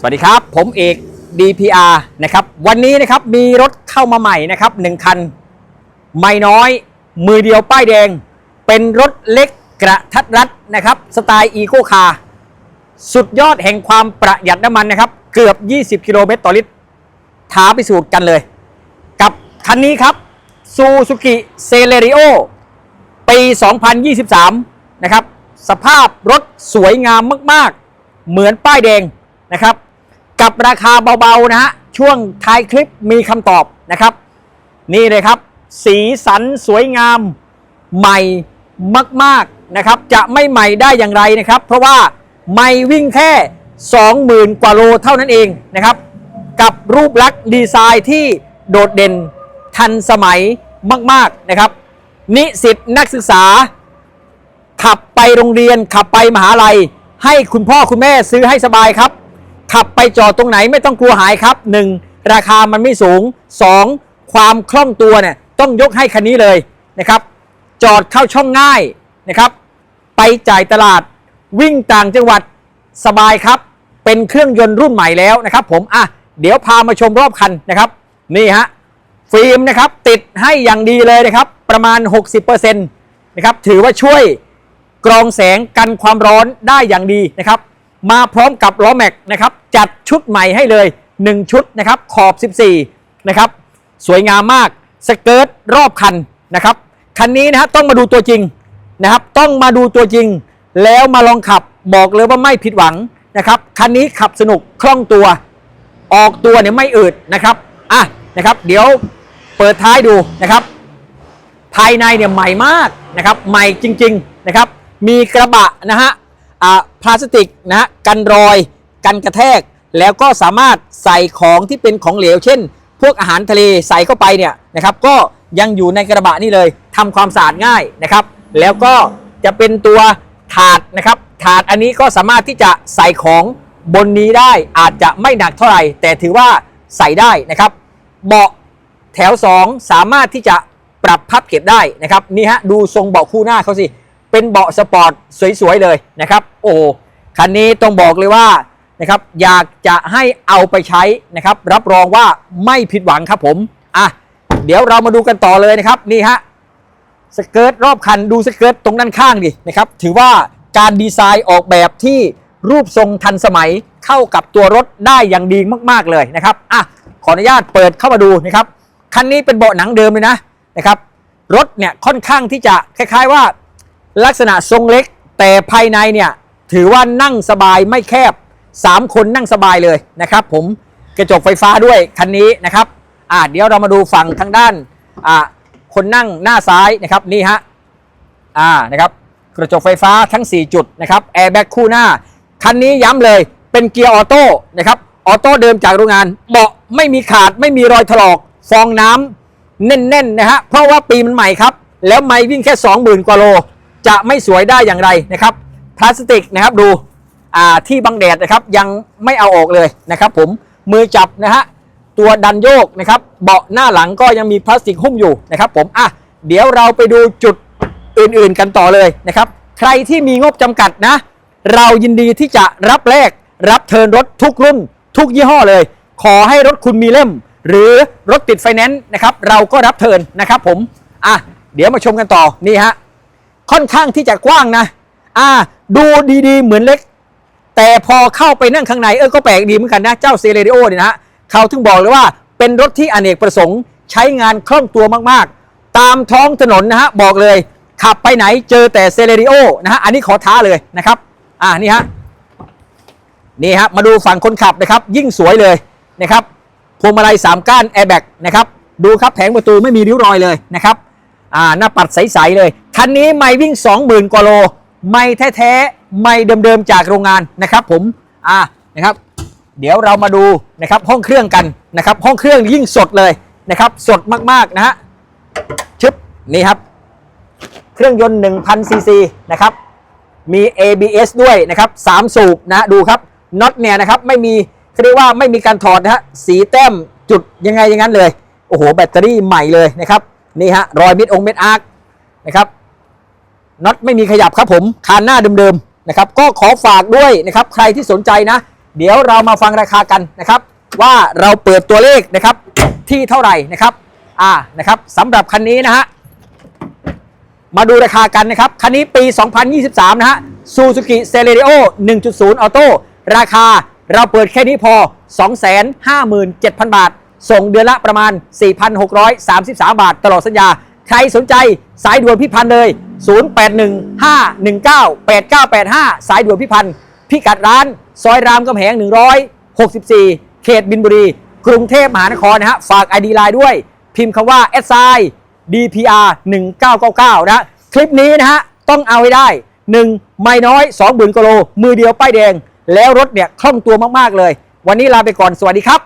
สวัสดีครับ ผมเอก DPR นะครับ วันนี้นะครับมีรถเข้ามาใหม่นะครับหนึ่งคัน ไม่น้อย มือเดียวป้ายแดง เป็นรถเล็กกระทัดรัดนะครับ สไตล์อีโคคาร์สุดยอดแห่งความประหยัดน้ำมันนะครับ เกือบ 20 กิโลเมตรต่อลิตร ท้าพิสูจน์กันเลย กับคันนี้ครับ Suzuki Celerio ปี 2023 นะครับ สภาพรถสวยงามมาก ๆ เหมือนป้ายแดงนะครับ กับราคาเบาๆนะฮะช่วงท้ายคลิปมีคำตอบนะครับ นี่เลยครับ สีสันสวยงามใหม่มากๆนะครับ จะไม่ใหม่ได้อย่างไรนะครับ เพราะว่าไม่วิ่งแค่ 20,000 กว่าโลเท่านั้นเองนะครับ กับรูปลักษณ์ดีไซน์ที่โดดเด่นทันสมัยมาก ๆนะครับ นิสิตนักศึกษา ขับไปโรงเรียนขับไปมหาลัย ให้คุณพ่อคุณแม่ซื้อให้สบายครับ ขับไปจอดตรงไหนไม่ต้องกลัวหายครับ 1. ราคามันไม่สูง 2. ความคล่องตัวเนี่ยต้องยกให้คันนี้เลยนะครับ จอดเข้าช่องง่ายนะครับ ไปจ่ายตลาดวิ่งต่างจังหวัดสบายครับ เป็นเครื่องยนต์รุ่นใหม่แล้วนะครับ ผมอะเดี๋ยวพามาชมรอบคันนะครับนี่ฮะฟิล์มนะครับติดให้อย่างดีเลยนะครับ ประมาณ 60%นะครับถือว่าช่วยกรองแสงกันความร้อนได้อย่างดีนะครับ มาพร้อมกับล้อแม็กนะครับจัดชุดใหม่ให้เลย 1 ชุดนะครับขอบ 14 นะครับ สวยงามมากสเกิร์ตรอบคันนะครับคันนี้นะฮะต้องมาดูตัวจริงนะครับ ต้องมาดูตัวจริง แล้วมาลองขับบอกเลยว่าไม่ผิดหวังนะครับคันนี้ขับสนุกคล่องตัว ออกตัวเนี่ยไม่อืดนะครับอะนะครับ เดี๋ยวเปิดท้ายดูนะครับ ภายในเนี่ยใหม่มากนะครับ ใหม่จริง ๆนะครับ มีกระบะนะฮะ พลาสติกนะฮะกันรอย กันกระแทก แล้วก็สามารถใส่ของที่เป็นของเหลว เช่น พวกอาหารทะเลใส่เข้าไปเนี่ยนะครับ ก็ยังอยู่ในกระบะนี่เลยทำความสะอาดง่ายนะครับ แล้วก็จะเป็นตัวถาดนะครับ ถาดอันนี้ก็สามารถที่จะใส่ของบนนี้ได้อาจจะไม่หนักเท่าไหร่ แต่ถือว่าใส่ได้นะครับ เบาะแถว 2 สามารถที่จะปรับพับเก็บได้นะครับนี่ฮะดูทรงเบาะคู่หน้าเขาสิ เป็นเบาะสปอร์ตสวยๆเลยนะครับ โอ้คันนี้ต้องบอกเลยว่านะครับอยากจะให้เอาไปใช้นะครับ รับรองว่าไม่ผิดหวังครับผมอะเดี๋ยวเรามาดูกันต่อเลยนะครับนี่ฮะสเกิร์ตรอบคันดูสเกิร์ตตรงด้านข้างดินะครับถือว่าการดีไซน์ออกแบบที่รูปทรงทันสมัยเข้ากับตัวรถได้อย่างดีมากๆเลยนะครับอะขออนุญาตเปิดเข้ามาดูนะครับคันนี้เป็นเบาะหนังเดิมเลยนะนะครับรถเนี่ยค่อนข้างที่จะคล้าย ๆ ว่า ลักษณะทรงเล็ก แต่ภายในเนี่ยถือว่านั่งสบายไม่แคบ 3 คนนั่งสบายเลยนะครับ ผมกระจกไฟฟ้าด้วยคันนี้นะครับอ่าเดี๋ยวเรามาดูฝั่งทางด้านอ่าคนนั่งหน้าซ้ายนะครับนี่ฮะอ่านะครับกระจกไฟฟ้าทั้ง 4 จุดนะครับแอร์แบ็กคู่หน้า คันนี้ย้ำเลยเป็นเกียร์ออโต้นะครับออโต้เดิมจากโรงงานเบาะไม่มีขาดไม่มีรอยถลอก ฟองน้ำแน่นๆนะฮะเพราะว่าปีมันใหม่ครับ แล้วไม่วิ่งแค่ 20,000 กว่าโล จะไม่สวยได้อย่างไรนะครับพลาสติกนะครับดูที่บังแดดนะครับยังไม่เอาออกเลยนะครับ ผมมือจับนะฮะตัวดันโยกนะครับเบาะหน้าหลังก็ยังมีพลาสติกหุ้มอยู่นะครับผมอะเดี๋ยวเราไปดูจุดอื่นๆกันต่อเลยนะครับ ใครที่มีงบจำกัดนะ เรายินดีที่จะรับแลกรับเทินรถทุกรุ่น ทุกยี่ห้อเลย ขอให้รถคุณมีเล่ม หรือรถติดไฟแนนซ์นะครับ เราก็รับเทินนะครับผมอะเดี๋ยวมาชมกันต่อนี่ฮะ ค่อนข้างที่จะกว้างนะ อ่า ดูดีๆ เหมือนเล็ก แต่พอเข้าไปนั่งข้างในเออก็แปลกดีเหมือนกันนะ เจ้าเซเลริโอเนี่ยนะฮะเขาถึงบอกเลยว่าเป็นรถที่อเนกประสงค์ใช้งานคล่องตัวมากๆ ตามท้องถนนนะฮะบอกเลย ขับไปไหนเจอแต่เซเลริโอนะฮะอันนี้ขอท้าเลยนะครับ อ่านี่ฮะนี่ฮะมาดูฝั่งคนขับนะครับ ยิ่งสวยเลยนะครับพวงมาลัย3ก้านแอร์แบ็กนะครับดูครับแผงประตูไม่มีริ้วรอยเลยนะครับ อ่าหน้าปัดใสๆเลย คันนี้ไม่วิ่ง 20,000 กว่าโล ไม่แท้ๆ ไม่เดิมๆ จากโรงงานนะครับผม อ่า นะครับ เดี๋ยวเรามาดูนะครับห้องเครื่องกันนะครับ ห้องเครื่องยิ่งสดเลยนะครับ สดมากๆนะฮะ ชึบ นี่ครับ เครื่องยนต์ 1,000 ซีซีนะครับ มี ABS ด้วยนะครับ3สูบนะดูครับ น็อตเนี่ยนะครับไม่มีเขาเรียกว่าไม่มีการถอดนะฮะ สีแต้มจุดยังไงอย่างนั้นเลย โอ้โห แบตเตอรี่ใหม่เลยนะครับ นี่ฮะรอยม็ดองเม็ดอาร์คนะครับน็อตไม่มีขยับครับผมคานหน้าเดิมๆนะครับ ก็ขอฝากด้วยนะครับ ใครที่สนใจนะ เดี๋ยวเรามาฟังราคากันนะครับ ว่าเราเปิดตัวเลขนะครับที่เท่าไหร่นะครับ อ่านะครับสำหรับคันนี้นะฮะมาดูราคากันนะครับ คันนี้ปี 2023 นะฮะ Suzuki Celerio 1.0 Auto ราคาเราเปิดแค่นี้พอ 257,000 บาท ส่งเดือนละประมาณ 4,633 บาทตลอดสัญญา ใครสนใจสายด่วนพี่พันธ์เลย 0815198985 สายด่วนพี่พันธ์พิกัดร้าน ซอยรามกำแหง 164 เขตบินบุรี กรุงเทพมหานครนะฮะ ฝาก ID ไลน์ด้วย พิมพ์คำว่า s i DPR 1999 นะ คลิปนี้นะฮะ ต้องเอาให้ได้ 1 ไม่น้อย 2 0 0 0 0กิโล มือเดียวป้ายแดง แล้วรถเนี่ยคล่องตัวมาก ๆ เลย วันนี้ลาไปก่อน สวัสดีครับ